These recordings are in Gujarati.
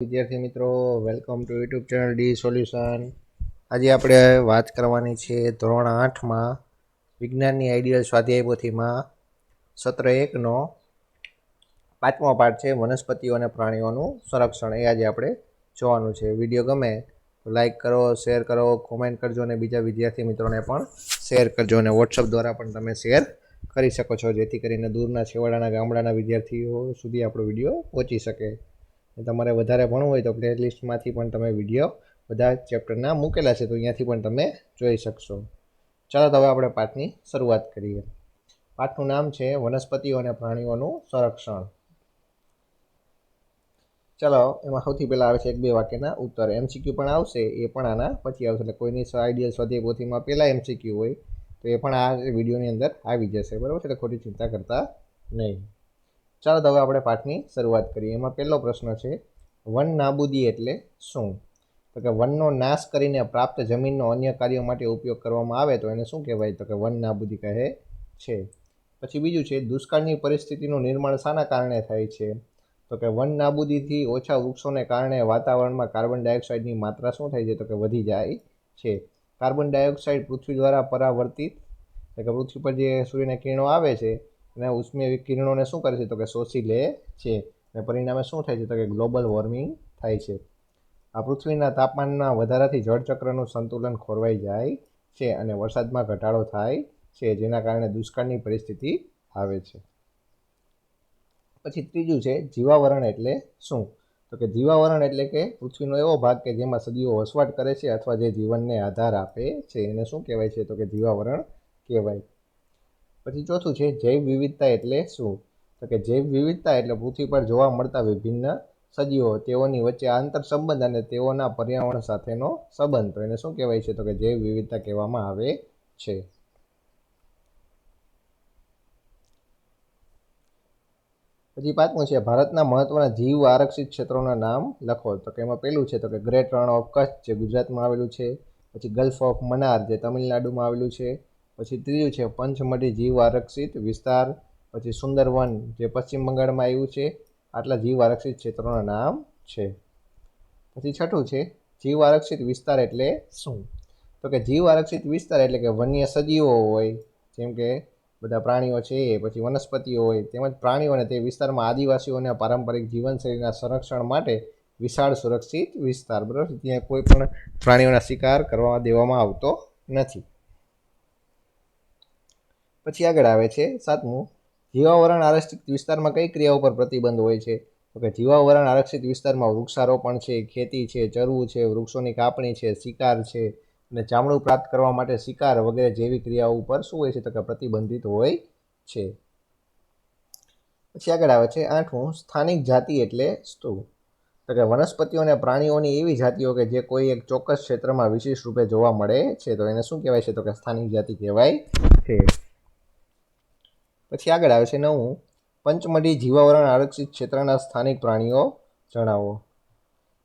વિદ્યાર્થી મિત્રો welcome to YouTube channel D solution આજે આપણે વાત કરવાની છે ધોરણ આઠમાં વિજ્ઞાનની આઈડિયલ સ્વાધ્યાય પોથીમાં સત્ર એકનો પાંચમો પાઠ છે વનસ્પતિઓ અને પ્રાણીઓનું સંરક્ષણ. એ આજે આપણે જોવાનું છે. વીડિયો ગમે તો લાઇક કરો શેર કરો કોમેન્ટ કરજો અને બીજા વિદ્યાર્થી મિત્રોને પણ શેર કરજો અને વોટ્સઅપ દ્વારા પણ તમે શેર કરી શકો છો, જેથી કરીને દૂરના છેવાડાના ગામડાના વિદ્યાર્થીઓ સુધી આપણો વીડિયો પહોંચી શકે. તમારે વધારે ભણવું હોય તો પ્લેલિસ્ટમાંથી પણ તમે વીડિયો બધા ચેપ્ટરના મૂકેલા છે, તો અહીંયાથી પણ તમે જોઈ શકશો. ચાલો તો હવે આપણે પાઠની શરૂઆત કરીએ. પાઠનું નામ છે વનસ્પતિઓ અને પ્રાણીઓનું સંરક્ષણ. ચાલો, એમાં સૌથી પહેલાં આવે છે એક બે વાક્યના ઉત્તર. એમસીક્યુ પણ આવશે, એ પણ આના પછી આવશે. એટલે કોઈની આઈડિયલ સ્વાધ્યાય પોથીમાં પહેલાં એમસીક્યુ હોય, તો એ પણ આ વિડીયોની અંદર આવી જશે. બરાબર છે? એટલે ખોટી ચિંતા કરતા નહીં. ચાલો તો હવે આપણે પાઠની શરૂઆત કરીએ. એમાં પહેલો પ્રશ્ન છે, વન નાબૂદી એટલે શું? તો કે વનનો નાશ કરીને પ્રાપ્ત જમીનનો અન્ય કાર્યો માટે ઉપયોગ કરવામાં આવે તો એને શું કહેવાય? તો કે વન નાબૂદી કહે છે. પછી બીજું છે, દુષ્કાળની પરિસ્થિતિનું નિર્માણ શાના કારણે થાય છે? તો કે વન નાબૂદીથી ઓછા વૃક્ષોને કારણે વાતાવરણમાં કાર્બન ડાયોક્સાઇડની માત્રા શું થાય છે? તો કે વધી જાય છે. કાર્બન ડાયોક્સાઇડ પૃથ્વી દ્વારા પરાવર્તિત એટલે કે પૃથ્વી પર જે સૂર્યના કિરણો આવે છે અને ઉષ્મીય કિરણોને શું કરે છે? તો કે શોષી લે છે. અને પરિણામે શું થાય છે? તો કે ગ્લોબલ વોર્મિંગ થાય છે. આ પૃથ્વીના તાપમાનના વધારાથી જળચક્રનું સંતુલન ખોરવાઈ જાય છે અને વરસાદમાં ઘટાડો થાય છે, જેના કારણે દુષ્કાળની પરિસ્થિતિ આવે છે. પછી ત્રીજું છે જીવાવરણ એટલે શું? તો કે જીવાવરણ એટલે કે પૃથ્વીનો એવો ભાગ કે જેમાં સદીઓ વસવાટ કરે છે અથવા જે જીવનને આધાર આપે છે. એને શું કહેવાય છે? તો કે જીવાવરણ કહેવાય. પછી ચોથું છે જૈવ વિવિધતા એટલે શું? તો કે જૈવ વિવિધતા એટલે પૃથ્વી પર જોવા મળતા વિભિન્ન સજીવો, તેઓની વચ્ચે આંતર સંબંધ અને તેઓના પર્યાવરણ સાથેનો સંબંધ. તો એને શું કહેવાય છે? તો કે જૈવ વિવિધતા કહેવામાં આવે છે. પછી પાંચમું છે ભારતના મહત્વના જીવ આરક્ષિત ક્ષેત્રોના નામ લખો. તો કે એમાં પહેલું છે તો કે ગ્રેટ રણ ઓફ કચ્છ જે ગુજરાતમાં આવેલું છે. પછી ગલ્ફ ઓફ મનાર જે તમિલનાડુમાં આવેલું છે. પછી ત્રીજું છે પંચમઢી જીવ આરક્ષિત વિસ્તાર, પછી સુંદરવન, જે પશ્ચિમ બંગાળમાં આવ્યું છે, આટલા જીવ આરક્ષિત ક્ષેત્રોના નામ છે. પછી છઠ્ઠું છે જીવ આરક્ષિત વિસ્તાર એટલે શું? તો કે જીવ આરક્ષિત વિસ્તાર એટલે કે વન્ય સજીવો હોય, જેમ કે બધા પ્રાણીઓ છે, પછી વનસ્પતિઓ હોય, તેમજ પ્રાણીઓને તે વિસ્તારમાં આદિવાસીઓને પારંપરિક જીવનશૈલીના સંરક્ષણ માટે વિશાળ સુરક્ષિત વિસ્તાર. બરાબર? ત્યાં કોઈ પણ પ્રાણીઓના શિકાર કરવા દેવામાં આવતો નથી. પછી આગળ આવે છે સાતમું. જીવાવરણ આરક્ષિત વિસ્તારમાં કઈ ક્રિયાઓ પર પ્રતિબંધ હોય છે? તો કે જીવાવરણ આરક્ષિત વિસ્તારમાં વૃક્ષારોપણ છે, ખેતી છે, ચરવું છે, વૃક્ષોની કાપણી છે, શિકાર છે અને ચામડું પ્રાપ્ત કરવા માટે શિકાર વગેરે જેવી ક્રિયાઓ ઉપર શું હોય છે? તો કે પ્રતિબંધિત હોય છે. પછી આગળ આવે છે આઠમું, સ્થાનિક જાતિ એટલે શું? તો કે વનસ્પતિઓ અને પ્રાણીઓની એવી જાતિઓ કે જે કોઈ એક ચોક્કસ ક્ષેત્રમાં વિશેષ રૂપે જોવા મળે છે. તો એને શું કહેવાય છે? તો કે સ્થાનિક જાતિ કહેવાય છે. પછી આગળ આવે છે નવું. પંચમઢી જીવાવરણ આરક્ષિત ક્ષેત્રના સ્થાનિક પ્રાણીઓ જણાવો.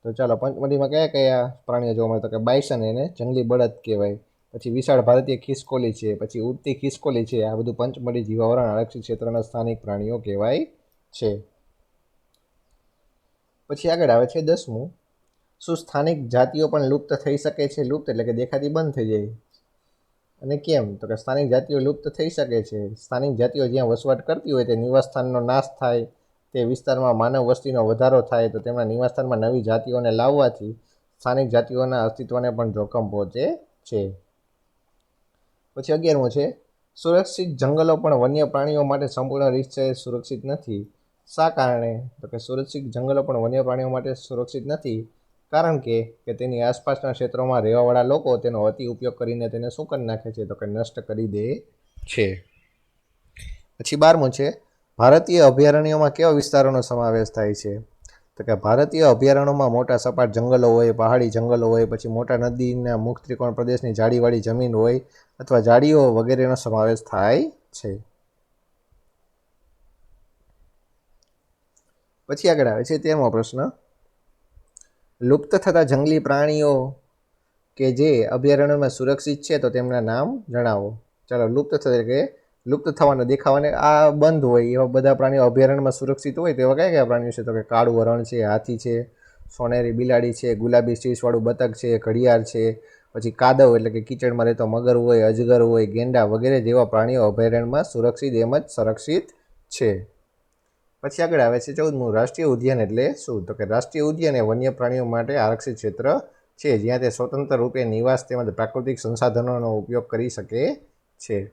તો ચાલો, પંચમઢીમાં કયા કયા પ્રાણીઓ જોવા મળે? તો કે બાયસન એને જંગલી બળદ કહેવાય. પછી વિશાળ ભારતીય ખિસકોલી છે, પછી ઉડતી ખિસકોલી છે, આ બધું પંચમઢી જીવાવરણ આરક્ષિત ક્ષેત્રના સ્થાનિક પ્રાણીઓ કહેવાય છે. પછી આગળ આવે છે દસમું. શું સ્થાનિક જાતિઓ પણ લુપ્ત થઈ શકે છે? લુપ્ત એટલે કે દેખાતી બંધ થઈ જાય. અને કેમ? તો કે સ્થાનિક જાતિઓ લુપ્ત થઈ શકે છે. સ્થાનિક જાતિઓ જ્યાં વસવાટ કરતી હોય તે નિવાસસ્થાનનો નાશ થાય, તે વિસ્તારમાં માનવ વસ્તીનો વધારો થાય, તો તેમના નિવાસસ્થાનમાં નવી જાતિઓને લાવવાથી સ્થાનિક જાતિઓના અસ્તિત્વને પણ જોખમ પહોંચે છે. પછી અગિયારમું છે, સુરક્ષિત જંગલો પણ વન્ય પ્રાણીઓ માટે સંપૂર્ણ રીતે સુરક્ષિત નથી. શા કારણે? તો કે સુરક્ષિત જંગલો પણ વન્ય પ્રાણીઓ માટે સુરક્ષિત નથી. કારણ કે કે તેની આસપાસના ક્ષેત્રોમાં રહેવાવાળા લોકો તેનો અતિ ઉપયોગ કરીને તેને શું કરી નાખે છે? તો કે નષ્ટ કરી દે છે. પછી બારમું છે, ભારતીય અભયારણ્યોમાં કેવા વિસ્તારોનો સમાવેશ થાય છે? તો કે ભારતીય અભયારણ્યોમાં મોટા સપાટ જંગલો હોય, પહાડી જંગલો હોય, પછી મોટા નદીના મુખ ત્રિકોણ પ્રદેશની જાડીવાળી જમીન હોય અથવા જાડીઓ વગેરેનો સમાવેશ થાય છે. પછી આગળ આવે છે તેરમો પ્રશ્ન. લુપ્ત થતા જંગલી પ્રાણીઓ કે જે અભયારણ્યમાં સુરક્ષિત છે, તો તેમના નામ જણાવો. ચાલો, લુપ્ત થતા કે લુપ્ત થવાના દેખાવાને આ બંધ હોય, એવા બધા પ્રાણીઓ અભયારણ્યમાં સુરક્ષિત હોય, તેવા કયા કયા પ્રાણીઓ છે? તો કે કાળું હરણ છે, હાથી છે, સોનેરી બિલાડી છે, ગુલાબી શીશવાળું બતક છે, ઘડિયાળ છે, પછી કાદવ, એટલે કે કીચડમાં રહેતો મગર હોય, અજગર હોય, ગેંડા વગેરે જેવા પ્રાણીઓ અભયારણ્યમાં સુરક્ષિત, એમ જ સંરક્ષિત છે. પછી આગળ આવે છે ચૌદમું, રાષ્ટ્રીય ઉદ્યાન એટલે શું? તો કે રાષ્ટ્રીય ઉદ્યાન એ વન્ય પ્રાણીઓ માટે આરક્ષિત ક્ષેત્ર છે, જ્યાં તે સ્વતંત્ર રૂપે નિવાસ તેમજ પ્રાકૃતિક સંસાધનોનો ઉપયોગ કરી શકે છે.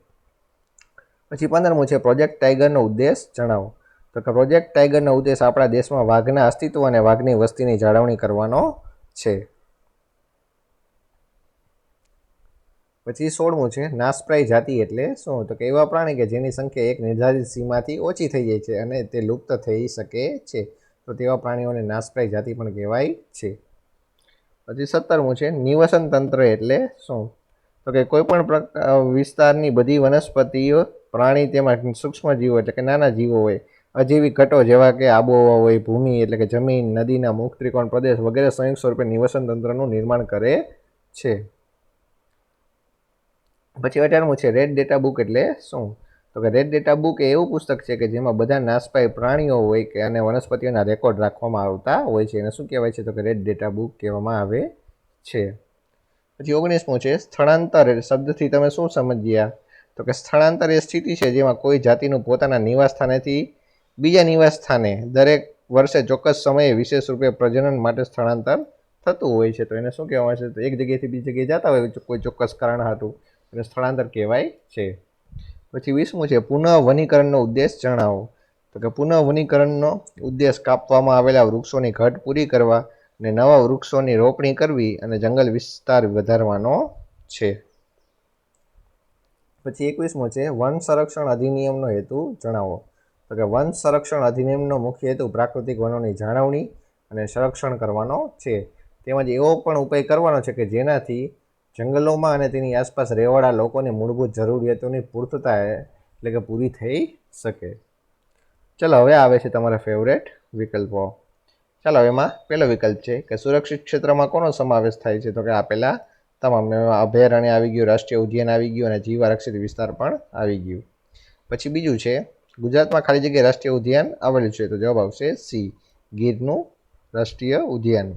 પછી પંદરમું છે પ્રોજેક્ટ ટાઈગરનો ઉદ્દેશ, જણાવો. તો કે પ્રોજેક્ટ ટાઈગરનો ઉદ્દેશ આપણા દેશમાં વાઘના અસ્તિત્વ અને વાઘની વસ્તીની જાળવણી કરવાનો છે. પછી સોળમું છે નાસપ્રાય જાતિ એટલે શું? તો કે એવા પ્રાણી કે જેની સંખ્યા એક નિર્ધારિત સીમાથી ઓછી થઈ જાય છે અને તે લુપ્ત થઈ શકે છે. તો તેવા પ્રાણીઓને નાસપ્રાય જાતિ પણ કહેવાય છે. પછી સત્તરમું છે, નિવસન તંત્ર એટલે શું? તો કે કોઈપણ વિસ્તારની બધી વનસ્પતિઓ પ્રાણી તેમાં સૂક્ષ્મ જીવો એટલે કે નાના જીવો હોય અજીવી ઘટો જેવા કે આબોહવા હોય, ભૂમિ એટલે કે જમીન, નદીના મુખ, ત્રિકોણ પ્રદેશ વગેરે સંયુક્ત સ્વરૂપે નિવસન તંત્રનું નિર્માણ કરે છે. પછી અઢારમું છે રેડ ડેટા બુક એટલે શું? તો કે રેડ ડેટા બુક એ એવું પુસ્તક છે કે જેમાં બધા નાશપાય પ્રાણીઓ હોય કે અને વનસ્પતિઓના રેકોર્ડ રાખવામાં આવતા હોય છે. એને શું કહેવાય છે? તો કે રેડ ડેટા બુક કહેવામાં આવે છે. પછી ઓગણીસમું છે સ્થળાંતર શબ્દથી તમે શું સમજ્યા? તો કે સ્થળાંતર એ સ્થિતિ છે જેમાં કોઈ જાતિનું પોતાના નિવાસ સ્થાનેથી બીજા નિવાસ સ્થાને દરેક વર્ષે ચોક્કસ સમયે વિશેષ રૂપે પ્રજનન માટે સ્થળાંતર થતું હોય છે. તો એને શું કહેવામાં આવે છે? તો એક જગ્યાએથી બીજી જગ્યાએ જતા હોય, કોઈ ચોક્કસ કારણ હતું એને સ્થળાંતર કહેવાય છે. પછી વીસમું છે પુનઃ વનીકરણનો ઉદ્દેશ જણાવો. તો કે પુનઃ વનીકરણનો ઉદ્દેશ કાપવામાં આવેલા વૃક્ષોની ઘટ પૂરી કરવા અને નવા વૃક્ષોની રોપણી કરવી અને જંગલ વિસ્તાર વધારવાનો છે. પછી એકવીસમો છે, વન સંરક્ષણ અધિનિયમનો હેતુ જણાવો. તો કે વન સંરક્ષણ અધિનિયમનો મુખ્ય હેતુ પ્રાકૃતિક વનોની જાળવણી અને સંરક્ષણ કરવાનો છે. તેમજ એવો પણ ઉપાય કરવાનો છે કે જેનાથી જંગલોમાં અને તેની આસપાસ રહેવાળા લોકોની મૂળભૂત જરૂરિયાતોની પૂર્તતા એટલે કે પૂરી થઈ શકે. ચલો, હવે આવે છે તમારા ફેવરેટ વિકલ્પો. ચાલો એમાં પહેલો વિકલ્પ છે કે સુરક્ષિત ક્ષેત્રમાં કોનો સમાવેશ થાય છે? તો કે આપેલા તમામ અભયારણ્ય આવી ગયું, રાષ્ટ્રીય ઉદ્યાન આવી ગયું અને જીવ આરક્ષિત વિસ્તાર પણ આવી ગયું. પછી બીજું છે, ગુજરાતમાં ખાલી જગ્યાએ રાષ્ટ્રીય ઉદ્યાન આવેલું છે. તો જવાબ આવશે સી, ગીરનું રાષ્ટ્રીય ઉદ્યાન.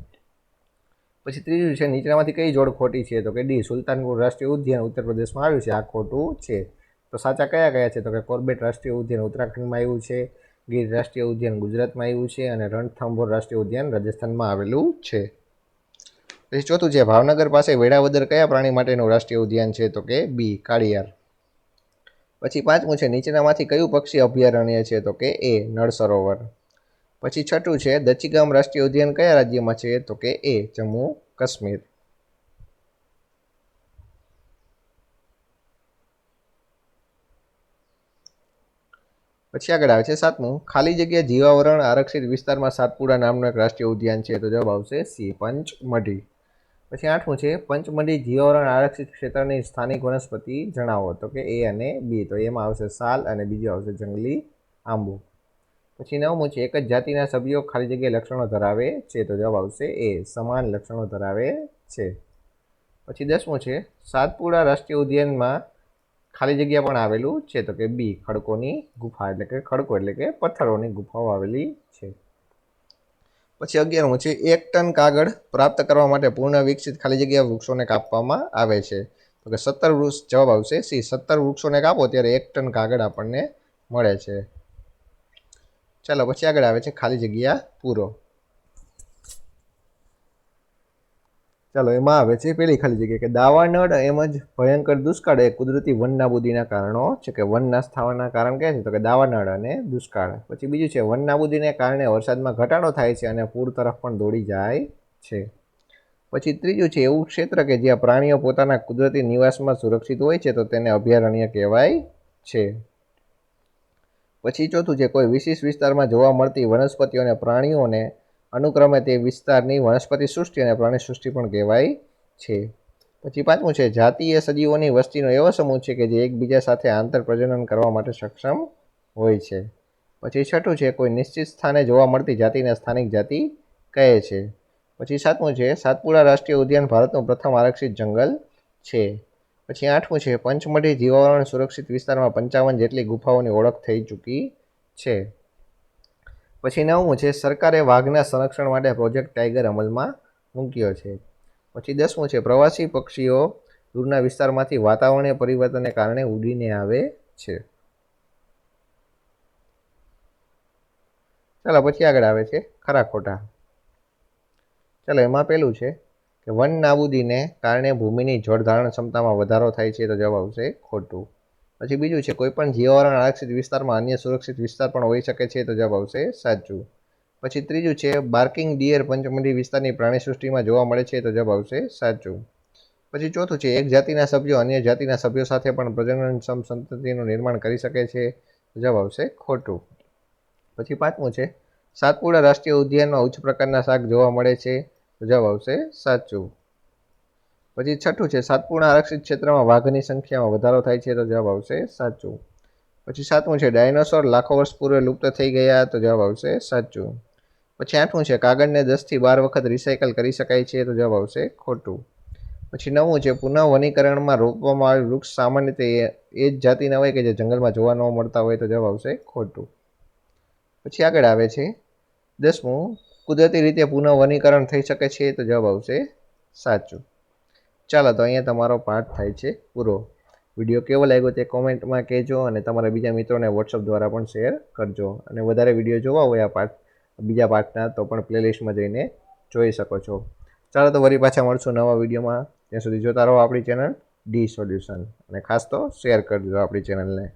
પછી ત્રીજું છે, નીચેનામાંથી કઈ જોડ ખોટી છે? તો કે ડી, સુલતાનપુર રાષ્ટ્રીય ઉદ્યાન ઉત્તર પ્રદેશમાં આવ્યું છે. આ ખોટું છે. તો સાચા કયા કયા છે? તો કે કોર્બેટ રાષ્ટ્રીય ઉદ્યાન ઉત્તરાખંડમાં આવ્યું છે, ગીર રાષ્ટ્રીય ઉદ્યાન ગુજરાતમાં આવ્યું છે અને રણથંભોર રાષ્ટ્રીય ઉદ્યાન રાજસ્થાનમાં આવેલું છે. પછી ચોથું છે, ભાવનગર પાસે વેળાવદર કયા પ્રાણી માટેનું રાષ્ટ્રીય ઉદ્યાન છે? તો કે બી, કાળિયાર. પછી પાંચમું છે, નીચેનામાંથી કયું પક્ષી અભયારણ્ય છે? તો કે એ, નળ સરોવર. પછી છઠ્ઠું છે દચીગામ રાષ્ટ્રીય ઉદ્યાન કયા રાજ્યમાં છે? તો કે એ, જમ્મુ કાશ્મીર. પછી આગળ આવે છે સાતમું. ખાલી જગ્યા જીવાવરણ આરક્ષિત વિસ્તારમાં સાતપુડા નામનું એક રાષ્ટ્રીય ઉદ્યાન છે. તો જવાબ આવશે સી, પંચમઢી. પછી આઠમું છે, પંચમઢી જીવાવરણ આરક્ષિત ક્ષેત્રની સ્થાનિક વનસ્પતિ જણાવો. તો કે એ અને બી. તો એમાં આવશે સાલ અને બીજો આવશે જંગલી આંબો. પછી નવમું છે, એક જ જાતિના સભ્યો ખાલી જગ્યાએ લક્ષણો ધરાવે છે. તો જવાબ આવશે એ, સમાન લક્ષણો ધરાવે છે. પછી દસમું છે, સાતપુડા રાષ્ટ્રીય ઉદ્યાનમાં ખાલી જગ્યા પણ આવેલું છે. તો કે બી, ખડકોની ગુફા, એટલે કે ખડકો, એટલે કે પથ્થરોની ગુફાઓ આવેલી છે. પછી અગિયારમું છે, એક ટન કાગળ પ્રાપ્ત કરવા માટે પૂર્ણ વિકસિત ખાલી જગ્યા વૃક્ષોને કાપવામાં આવે છે. તો કે સત્તર વૃક્ષ, જવાબ આવશે સી, સત્તર વૃક્ષોને કાપો ત્યારે એક ટન કાગળ આપણને મળે છે. ચાલો, પછી આગળ આવે છે ખાલી જગ્યા, પૂરો. ચાલો, એમાં આવે છે પેલી ખાલી જગ્યા કે દાવાનળ એમ જ ભયંકર દુષ્કાળ એ કુદરતી વન કારણો છે કે વન નાશ થવાના કારણ કયા છે તો કે દાવાનળ અને દુષ્કાળ. પછી બીજું છે વન કારણે વરસાદમાં ઘટાડો થાય છે અને પૂર તરફ પણ દોડી જાય છે. પછી ત્રીજું છે, એવું ક્ષેત્ર કે જ્યાં પ્રાણીઓ પોતાના કુદરતી નિવાસમાં સુરક્ષિત હોય છે તો તેને અભયારણ્ય કહેવાય છે. પછી ચોથું છે, કોઈ વિશિષ્ટ વિસ્તારમાં જોવા મળતી વનસ્પતિઓ અને પ્રાણીઓને અનુક્રમે તે વિસ્તારની વનસ્પતિ સૃષ્ટિ અને પ્રાણી સૃષ્ટિ પણ કહેવાય છે. પછી પાંચમું છે, જાતીય સજીવોની વસ્તીનો એવો સમૂહ છે કે જે એકબીજા સાથે આંતર પ્રજનન કરવા માટે સક્ષમ હોય છે. પછી છઠ્ઠું છે, કોઈ નિશ્ચિત સ્થાને જોવા મળતી જાતિને સ્થાનિક જાતિ કહે છે. પછી સાતમું છે, સાતપુડા રાષ્ટ્રીય ઉદ્યાન ભારતનું પ્રથમ આરક્ષિત જંગલ છે. પછી આઠમું છે, પંચમઢી જીવાવરણ સુરક્ષિત વિસ્તારમાં પંચાવન જેટલી ગુફાઓની ઓળખ થઈ ચૂકી છે. પછી નવમું છે, સરકારે વાઘના સંરક્ષણ માટે પ્રોજેક્ટ ટાઈગર અમલમાં મૂક્યો છે. પછી દસમું છે, પ્રવાસી પક્ષીઓ દૂરના વિસ્તારમાંથી વાતાવરણીય પરિવર્તનને કારણે ઉડીને આવે છે. ચાલો, પછી આગળ આવે છે, ખરા ખોટા. ચાલો, એમાં પેલું છે કે વન નાબૂદીને કારણે ભૂમિની જળ ધારણ ક્ષમતામાં વધારો થાય છે તો જવાબ આવશે ખોટું. પછી બીજું છે કોઈ પણ જીવાવરણ આરક્ષિત વિસ્તારમાં અન્ય સુરક્ષિત વિસ્તાર પણ હોઈ શકે છે તો જવાબ આવશે સાચું. પછી ત્રીજું છે, બાર્કિંગ ડિયર પંચમંડી વિસ્તારની પ્રાણી સૃષ્ટિમાં જોવા મળે છે તો જવાબ આવશે સાચું. પછી ચોથું છે, એક જાતિના સભ્યો અન્ય જાતિના સભ્યો સાથે પણ પ્રજનનક્ષમ સંતતિનું નિર્માણ કરી શકે છે જવાબ આવશે ખોટું. પછી પાંચમું છે, સાતપુડા રાષ્ટ્રીય ઉદ્યાનમાં ઉચ્ચ પ્રકારના શાક જોવા મળે છે જવાબ આવશે સાચું. પછી છઠ્ઠું છે, સાતપૂર્ણ આરક્ષિત ક્ષેત્રમાં વાઘની સંખ્યામાં વધારો થાય છે તો જવાબ આવશે સાચું. પછી સાતમું છે, ડાયનોસોર લાખો વર્ષ પૂર્વે લુપ્ત થઈ ગયા તો જવાબ આવશે સાચું. પછી આઠમું છે, કાગળને દસથી બાર વખત રિસાયકલ કરી શકાય છે તો જવાબ આવશે ખોટું. પછી નવમું છે પુનઃ વનીકરણમાં રોપવામાં આવેલ વૃક્ષ સામાન્ય રીતે એ જ જાતિના હોય કે જે જંગલમાં જોવા ન મળતા હોય તો જવાબ આવશે ખોટું. પછી આગળ આવે છે, દસમું કુદરતી રીતે પુનઃ વનીકરણ થઈ શકે છે તો જવાબ આવશે સાચું. ચાલો, તો અહીંયા તમારો પાઠ થાય છે પૂરો. વીડિયો કેવો લાગ્યો તે કોમેન્ટમાં કહેજો અને તમારા બીજા મિત્રોને વોટ્સઅપ દ્વારા પણ શેર કરજો. અને વધારે વીડિયો જોવા હોય આ પાઠ, બીજા પાઠના તો પણ પ્લેલિસ્ટમાં જઈને જોઈ શકો છો. ચાલો, તો વળી પાછા મળશું નવા વિડીયોમાં. ત્યાં સુધી જોતા રહો આપણી ચેનલ ડી સોલ્યુશન. અને ખાસ તો શેર કરજો આપણી ચેનલને.